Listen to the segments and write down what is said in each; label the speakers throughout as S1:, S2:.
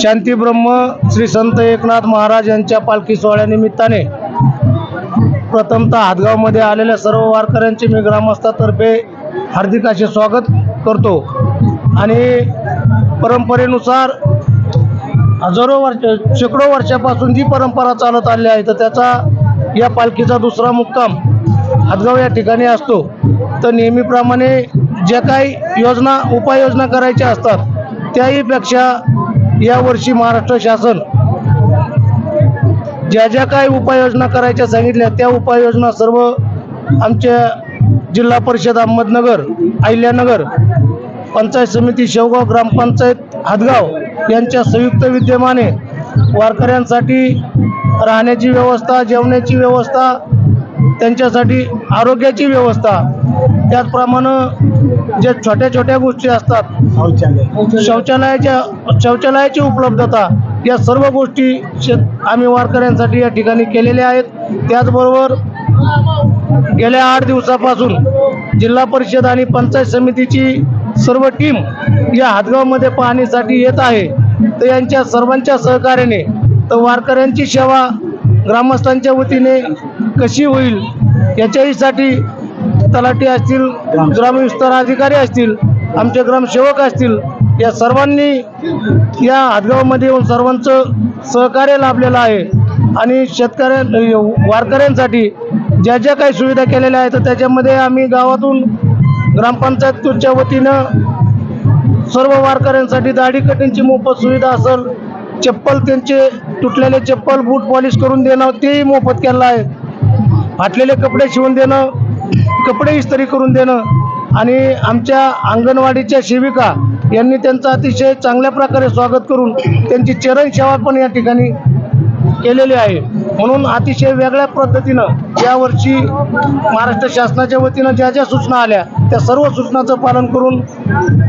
S1: शांतीब्रह्म श्री संत एकनाथ महाराज यांच्या पालखी सोहळ्यानिमित्ताने प्रथमतः हातगावमध्ये आलेल्या सर्व वारकऱ्यांचे मी ग्रामस्थातर्फे हार्दिक असे स्वागत करतो. आणि परंपरेनुसार हजारो वर्ष शेकडो वर्षापासून जी परंपरा चालत आली आहे तर त्याचा या पालखीचा दुसरा मुक्काम हातगाव या ठिकाणी असतो. तर नेहमीप्रमाणे ज्या काही योजना उपाययोजना करायच्या असतात त्याहीपेक्षा यावर्षी महाराष्ट्र शासन ज्या ज्या काही उपाययोजना करायच्या सांगितल्या त्या उपाययोजना सर्व आमच्या जिल्हा परिषद अहमदनगर अहिल्यानगर पंचायत समिती शेवगाव ग्रामपंचायत हदगाव यांच्या संयुक्त विद्यमाने वारकऱ्यांसाठी राहण्याची व्यवस्था जेवण्याची व्यवस्था त्यांच्यासाठी आरोग्याची व्यवस्था त्याचप्रमाणे जे छोट्या छोट्या गोष्टी असतात शौचालयाच्या शौचालयाची उपलब्धता या सर्व गोष्टी शेत आम्ही वारकऱ्यांसाठी या ठिकाणी केलेल्या आहेत. त्याचबरोबर गेल्या आठ दिवसापासून जिल्हा परिषद आणि पंचायत समितीची सर्व टीम या हातगावमध्ये पाहणीसाठी येत आहे. तर यांच्या सर्वांच्या सहकार्याने तर वारकऱ्यांची सेवा ग्रामस्थांच्या वतीने कशी होईल याच्याहीसाठी तलाठी असतील ग्रामविस्तार अधिकारी असतील आमचे ग्रामसेवक असतील या सर्वांनी या हातगावामध्ये येऊन सर्वांचं सहकार्य लाभलेलं आहे. आणि शेतकऱ्या वारकऱ्यांसाठी ज्या ज्या काही सुविधा केलेल्या आहेत तर त्याच्यामध्ये आम्ही गावातून ग्रामपंचायतच्या वतीनं सर्व वारकऱ्यांसाठी दाढी कटिंगची मोफत सुविधा असेल चप्पल त्यांचे तुटलेले चप्पल बूट पॉलिश करून देणं तेही मोफत केलं आहे. फाटलेले कपडे शिवून देणं कपडे इस्त्री करून देणं आणि आमच्या अंगणवाडीच्या सेविका यांनी त्यांचं अतिशय चांगल्या प्रकारे स्वागत करून त्यांची चरण सेवा पण या ठिकाणी केलेली आहे. म्हणून अतिशय वेगळ्या पद्धतीनं यावर्षी महाराष्ट्र शासनाच्या वतीनं ज्या ज्या सूचना आल्या त्या सर्व सूचनाचं पालन करून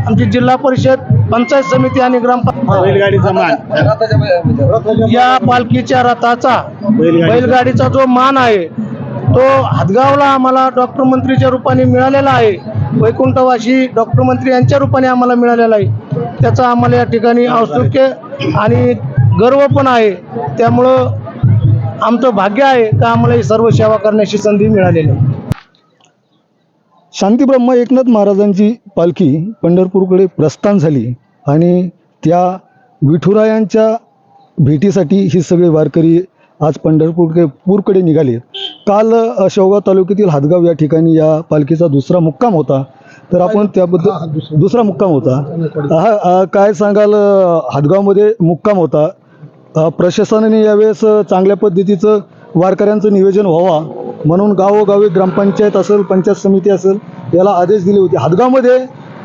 S1: आमची जिल्हा परिषद पंचायत समिती आणि ग्रामपंचायत
S2: बैलगाडीचा मान.
S1: या पालखीच्या रथाचा बैलगाडीचा जो मान आहे तो हदगावला आम्हाला डॉक्टर मंत्रीच्या रूपाने मिळालेला आहे. वैकुंठवासी डॉक्टर मंत्री यांच्या रूपाने आम्हाला मिळालेला आहे. त्याचा आम्हाला या ठिकाणी औत्सुक्य आणि गर्व पण आहे. त्यामुळं आमचं भाग्य आहे का आम्हाला ही सर्व सेवा करण्याची संधी मिळालेली आहे.
S3: शांतीब्रह्म एकनाथ महाराजांची पालखी पंढरपूरकडे प्रस्थान झाली आणि त्या विठुरायांच्या भेटीसाठी ही सगळे वारकरी आज पंढरपूरकडे पूरकडे निघाले. काल शेवगाव तालुक्यातील हातगाव या ठिकाणी या पालखीचा दुसरा मुक्काम होता. तर आपण त्याबद्दल दुसरा. मुक्काम होता. हा काय सांगाल अ, हातगावमध्ये मुक्काम होता? प्रशासनाने यावेळेस चांगल्या पद्धतीचं वारकऱ्यांचं नियोजन व्हावा. म्हणून गावोगावी ग्रामपंचायत असेल पंचायत समिती असेल याला आदेश दिले होते. हातगावमध्ये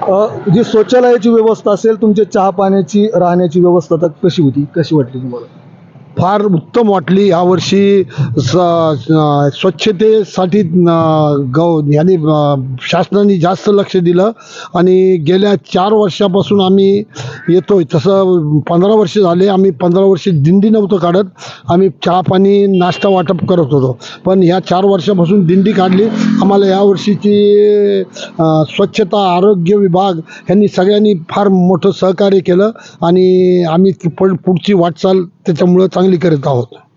S3: अ, जी शौचालयाची व्यवस्था असेल तुमच्या चहा पाण्याची राहण्याची व्यवस्था तर कशी होती? कशी वाटली तुम्हाला?
S2: फार उत्तम वाटली. यावर्षी स स्वच्छतेसाठी गौ यांनी शासनाने जास्त लक्ष दिलं आणि गेल्या चार वर्षापासून आम्ही येतोय. तसं पंधरा वर्ष झाले आम्ही पंधरा वर्ष दिंडी नव्हतं काढत. आम्ही चहा पाणी नाश्ता वाटप करत होतो. पण ह्या चार वर्षापासून दिंडी काढली. आम्हाला यावर्षीची वर्षीची स्वच्छता आरोग्य विभाग यांनी सगळ्यांनी फार मोठं सहकार्य केलं आणि आम्ही पण पुढची वाटचाल त्याच्यामुळं चांगली करीत आहोत.